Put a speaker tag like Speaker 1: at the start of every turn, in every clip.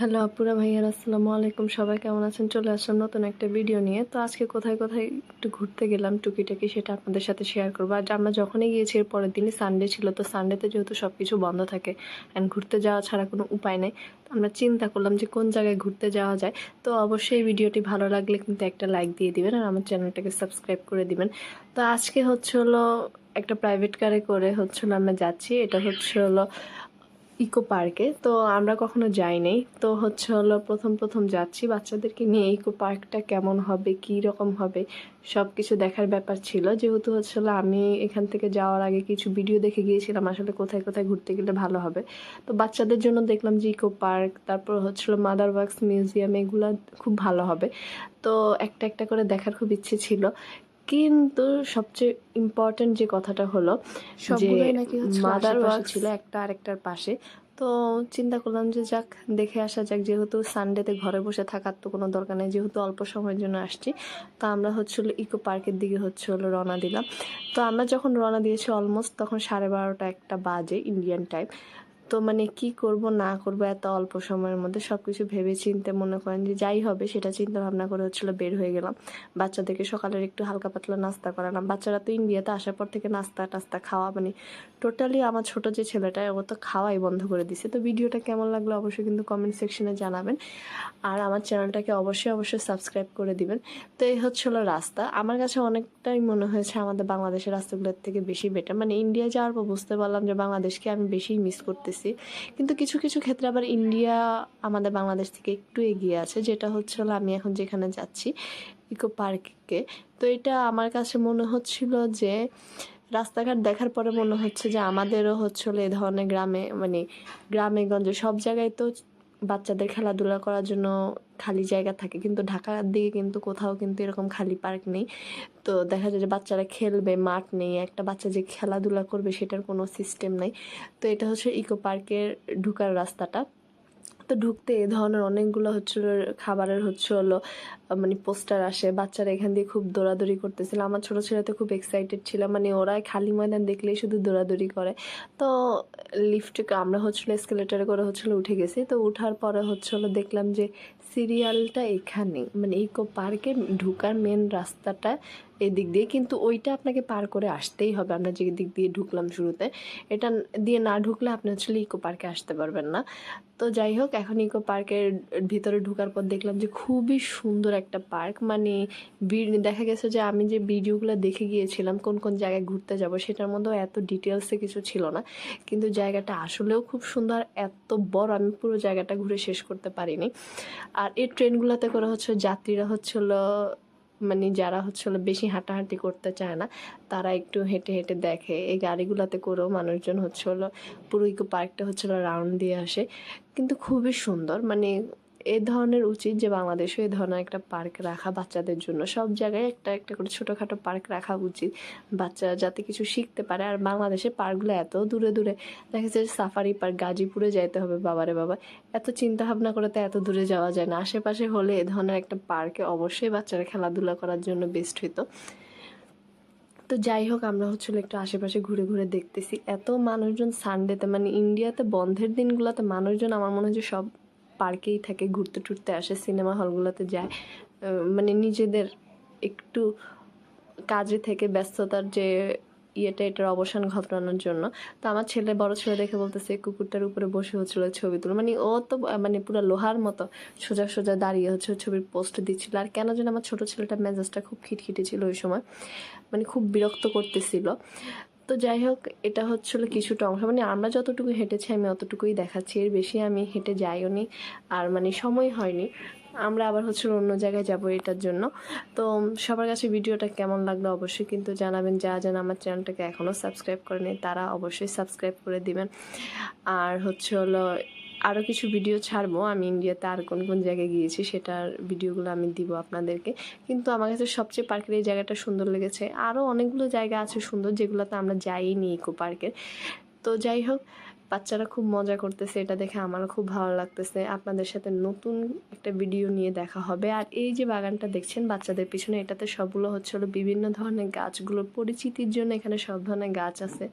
Speaker 1: Hello আপুরা ভাইয়ার আসসালামু আলাইকুম। সবাই কেমন আছেন? চলে আসলাম নতুন একটা ভিডিও নিয়ে। তো আজকে কোথায় কোথায় একটু ঘুরতে গেলাম, টুকিটাকি সেটা আপনাদের সাথে শেয়ার করব। আর আমরা যখনই গিয়েছি, এর পরের দিনই সানডে ছিল। তো সানডেতে যেহেতু সব কিছু বন্ধ থাকে অ্যান্ড ঘুরতে যাওয়া ছাড়া কোনো উপায় নেই আমরা চিন্তা করলাম যে কোন জায়গায় ঘুরতে যাওয়া যায়। তো অবশ্যই ভিডিওটি ভালো লাগলে কিন্তু একটা লাইক দিয়ে দিবেন আর আমার চ্যানেলটাকে সাবস্ক্রাইব করে দিবেন। তো আজকে হচ্ছে হলো একটা প্রাইভেট কারে করে হচ্ছে হলো আমরা যাচ্ছি। এটা হচ্ছে হলো ইকো পার্কে, তো আমরা কখনো যাই যাইনি। তো হচ্ছে হলো প্রথম প্রথম যাচ্ছি বাচ্চাদেরকে নিয়ে, ইকো পার্কটা কেমন হবে, কী রকম হবে সব কিছু দেখার ব্যাপার ছিল। যেহেতু হচ্ছে হলো আমি এখান থেকে যাওয়ার আগে কিছু ভিডিও দেখে গিয়েছিলাম, আসলে কোথায় কোথায় ঘুরতে গেলে ভালো হবে। তো বাচ্চাদের জন্য দেখলাম যে ইকো পার্ক, তারপর হচ্ছিল মাদার ওয়ার্কস মিউজিয়াম, এগুলো খুব ভালো হবে। তো একটা একটা করে দেখার খুব ইচ্ছে ছিল। কিন্তু সবচেয়ে ইম্পর্টেন্ট যে কথাটা হলো যে মাদার ওয়ার্ক
Speaker 2: ছিল।
Speaker 1: ছিল একটা আরেকটার পাশে তো চিন্তা করলাম যে যাক দেখে আসা যাক যেহেতু সানডেতে ঘরে বসে থাকার তো কোনো দরকার নেই যেহেতু অল্প সময়ের জন্য আসছি তো আমরা হচ্ছিল ইকো পার্কের দিকে হচ্ছে হলো রওনা দিলাম তো আমরা যখন রওনা দিয়েছি অলমোস্ট তখন সাড়ে বারোটা একটা বাজে ইন্ডিয়ান টাইম তো মানে কি করব, না করব, এত অল্প সময়ের মধ্যে সব কিছু ভেবে চিনতে মনে করেন যে যাই হবে সেটা চিন্তা ভাবনা করে হচ্ছিল বের হয়ে গেলাম। বাচ্চাদেরকে সকালের একটু হালকা পাতলা নাস্তা করালাম। বাচ্চারা তো ইন্ডিয়াতে আসার পর থেকে নাস্তা টাস্তা খাওয়া মানে টোটালি আমার ছোট যে ছেলেটা, ও তো খাওয়াই বন্ধ করে দিছে। তো ভিডিওটা কেমন লাগল অবশ্যই কিন্তু কমেন্ট সেকশনে জানাবেন। আর আমার চ্যানেলটাকে অবশ্যই অবশ্যই সাবস্ক্রাইব করে দিবেন। তো এই হচ্ছিল রাস্তা। আমার কাছে অনেকটাই মনে হয়েছে আমাদের বাংলাদেশের রাস্তাগুলোর থেকে বেশি বেটার মানে ইন্ডিয়া যাওয়ার পর বুঝতে পারলাম যে বাংলাদেশকে আমি বেশি মিস করতেছি। কিন্তু কিছু কিছু ক্ষেত্রে আবার ইন্ডিয়া আমাদের বাংলাদেশ থেকে একটু এগিয়ে আছে, যেটা হচ্ছে আমি এখন যেখানে যাচ্ছি, ইকো পার্কে তো এটা আমার কাছে মনে হচ্ছিল যে রাস্তাঘাট দেখার পরে মনে হচ্ছে যে আমাদেরও হচ্ছে এই ধরনের গ্রামে মানে গ্রামে, গঞ্জে সব জায়গায় তো বাচ্চাদের খেলাধুলা করার জন্য খালি জায়গা থাকে। কিন্তু ঢাকার দিকে কিন্তু কোথাও কিন্তু এরকম খালি পার্ক নেই। তো দেখা যায় যে বাচ্চারা খেলবে, মাঠ নেই, একটা বাচ্চা যে খেলাধুলা করবে সেটার কোনো সিস্টেম নেই। তো এটা হচ্ছে ইকো পার্কের ঢুকার রাস্তাটা। তো ঢুকতে এ ধরনের অনেকগুলো হচ্ছে খাবারের হচ্ছে হলো মানে পোস্টার আসে। বাচ্চারা এখান দিয়ে খুব দৌড়াদৌড়ি করতেছিল। আমার ছোটো ছেলেতে খুব এক্সাইটেড ছিল। মানে ওরা খালি ময়দান দেখলেই শুধু দৌড়াদৌড়ি করে। তো লিফটে আমরা হচ্ছিল এসকেলেটারে করে হচ্ছিল উঠে গেছি। তো উঠার পরে হচ্ছে হলো দেখলাম যে সিরিয়ালটা এখানে মানে ইকো পার্কে ঢুকার মেন রাস্তাটা এদিক দিয়ে। কিন্তু ওইটা আপনাকে পার করে আসতেই হবে। আমরা যে দিক দিয়ে ঢুকলাম শুরুতে, এটা দিয়ে না ঢুকলে আপনি হচ্ছে ইকো পার্কে আসতে পারবেন না। তো যাই হোক, এখন ইকো পার্কের ভিতরে ঢোকার পর দেখলাম যে খুবই সুন্দর একটা পার্ক মানে দেখা গেছে যে আমি যে ভিডিওগুলো দেখে গিয়েছিলাম, কোন কোন জায়গায় ঘুরতে যাব, সেটার মধ্যেও এত ডিটেলসে কিছু ছিল না। কিন্তু জায়গাটা আসলেও খুব সুন্দর, এত বড়, আমি পুরো জায়গাটা ঘুরে শেষ করতে পারিনি। আর এই ট্রেনগুলোতে করে হচ্ছে যাত্রীরা হচ্ছিল মানে যারা হচ্ছে বেশি হাঁটাহাঁটি করতে চায় না, তারা একটু হেঁটে হেঁটে দেখে। এই গাড়িগুলোতে করেও মানুষজন হচ্ছে হলো পুরো ইকো পার্কটা হচ্ছে রাউন্ড দিয়ে আসে। কিন্তু খুবই সুন্দর মানে এ ধরনের উচিত যে বাংলাদেশে এ ধরনের একটা পার্ক রাখা বাচ্চাদের জন্য। সব জায়গায় একটা একটা করে ছোটোখাটো পার্ক রাখা উচিত বাচ্চারা যাতে কিছু শিখতে পারে। আর বাংলাদেশে পার্কগুলো এত দূরে দূরে, দেখা যাচ্ছে সাফারি পার্ক, গাজীপুরে যাইতে হবে, বাবারে বাবা। এত চিন্তা ভাবনা করে তো এত দূরে যাওয়া যায় না। আশেপাশে হলে এ ধরনের একটা পার্কে অবশ্যই বাচ্চারা খেলাধুলা করার জন্য বেস্ট হইতো। তো যাই হোক, আমরা হচ্ছিল একটু আশেপাশে ঘুরে ঘুরে দেখতেছি। এত মানুষজন সানডেতে মানে ইন্ডিয়াতে বন্ধের দিনগুলোতে মানুষজন আমার মনে হয় যে সব পার্কেই থাকে, ঘুরতে টুরতে আসে, সিনেমা হলগুলোতে যায়। মানে নিজেদের একটু কাজে থেকে ব্যস্ততার যে ইয়েটা, এটার অবসান ঘটানোর জন্য। তো আমার ছেলে বড় ছেলে দেখে বলতেছে, কুকুরটার উপরে বসে হচ্ছিল ছবি তুলো মানে ও তো মানে পুরো লোহার মতো সোজা সোজা দাঁড়িয়ে হচ্ছে ছবির পোস্ট দিচ্ছিল। আর কেন যেন আমার ছোট ছেলেটা মেজাজটা খুব খিটখিটে ছিল ওই সময়। মানে খুব বিরক্ত করতেছিল। তো যাই হোক, এটা হচ্ছিল কিছুটা অংশ। মানে আমরা যতটুকু হেঁটেছি, আমি অতটুকুই দেখাচ্ছি। এর বেশি আমি হেঁটে যাইও নি আর মানে সময় হয়নি। আমরা আবার হচ্ছে অন্য জায়গায় যাব এটার জন্য। তো সবার কাছে ভিডিওটা কেমন লাগল অবশ্যই কিন্তু জানাবেন। যা যেন আমার চ্যানেলটাকে এখনও সাবস্ক্রাইব করেনি তারা অবশ্যই সাবস্ক্রাইব করে দিবেন। আর হচ্ছে হলো আরও কিছু ভিডিও ছাড়বো। আমি ইন্ডিয়াতে আর কোন কোন জায়গায় গিয়েছি সেটার ভিডিওগুলো আমি দিব আপনাদেরকে। কিন্তু আমার কাছে সবচেয়ে পার্কের এই জায়গাটা সুন্দর লেগেছে। আরও অনেকগুলো জায়গা আছে সুন্দর যেগুলোতে আমরা যাইনি ইকো পার্কের। তো যাই হোক বাচ্চারা খুব মজা করতেছে, এটা দেখে আমারও খুব ভালো লাগতেছে। আপনাদের সাথে নতুন একটা ভিডিও নিয়ে দেখা হবে। আর এই যে বাগানটা দেখছেন বাচ্চাদের পিছনে, এটাতে সবগুলো হচ্ছে হলো বিভিন্ন ধরনের গাছগুলোর পরিচিতির জন্য এখানে সব ধরনের গাছ আছে।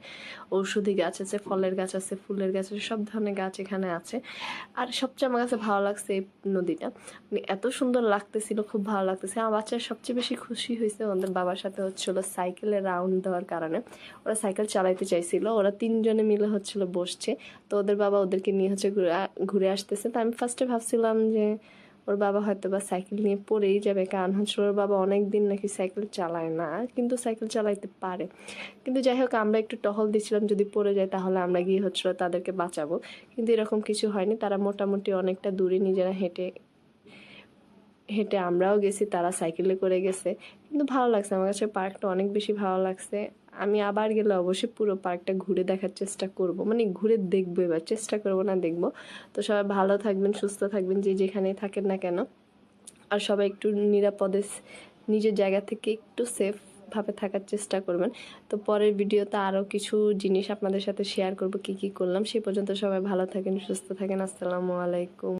Speaker 1: ঔষধি গাছ আছে, ফলের গাছ আছে, ফুলের গাছ আছে, সব ধরনের গাছ এখানে আছে। আর সবচেয়ে আমার কাছে ভালো লাগছে এই নদীটা। মানে এত সুন্দর লাগতেছিল, খুব ভালো লাগতেছে। আমার বাচ্চারা সবচেয়ে বেশি খুশি হয়েছে ওদের বাবার সাথে হচ্ছিল সাইকেলে রাউন্ড দেওয়ার কারণে। ওরা সাইকেল চালাইতে চাইছিল, ওরা তিনজনে মিলে হচ্ছিল বসছে তো ওদের বাবা ওদেরকে নিয়ে হচ্ছে ঘুরে আসতেছে। তো আমি ফার্স্টে ভাবছিলাম যে ওর বাবা হয়তো বা সাইকেল নিয়ে পড়েই যাবে। কারণ হচ্ছে ওর বাবা অনেক দিন নাকি সাইকেল চালায় না, কিন্তু সাইকেল চালাইতে পারে। কিন্তু যাই হোক, আমরা একটু টহল দিচ্ছিলাম যদি পড়ে যায় তাহলে আমরা গিয়ে হচ্ছিল তাদেরকে বাঁচাবো। কিন্তু এরকম কিছু হয়নি। তারা মোটামুটি অনেকটা দূরে নিজেরা হেঁটে হেঁটে আমরাও গেছি, তারা সাইকেলে করে গেছে। কিন্তু ভালো লাগছে। আমার কাছে পার্কটা অনেক বেশি ভালো লাগছে। আমি আবার গেলে অবশ্যই পুরো পার্কটা ঘুরে দেখার চেষ্টা করব। মানে ঘুরে দেখব এবার, চেষ্টা করব না দেখব। তো সবাই ভালো থাকবেন, সুস্থ থাকবেন, যে যেখানেই থাকেন না কেন। আর সবাই একটু নিরাপদে নিজের জায়গা থেকে একটু সেফ ভাবে থাকার চেষ্টা করবেন। তো পরের ভিডিওতে আরও কিছু জিনিস আপনাদের সাথে শেয়ার করব, কি কি করলাম, সে পর্যন্ত সবাই ভালো থাকেন, সুস্থ থাকেন। আসসালামু আলাইকুম।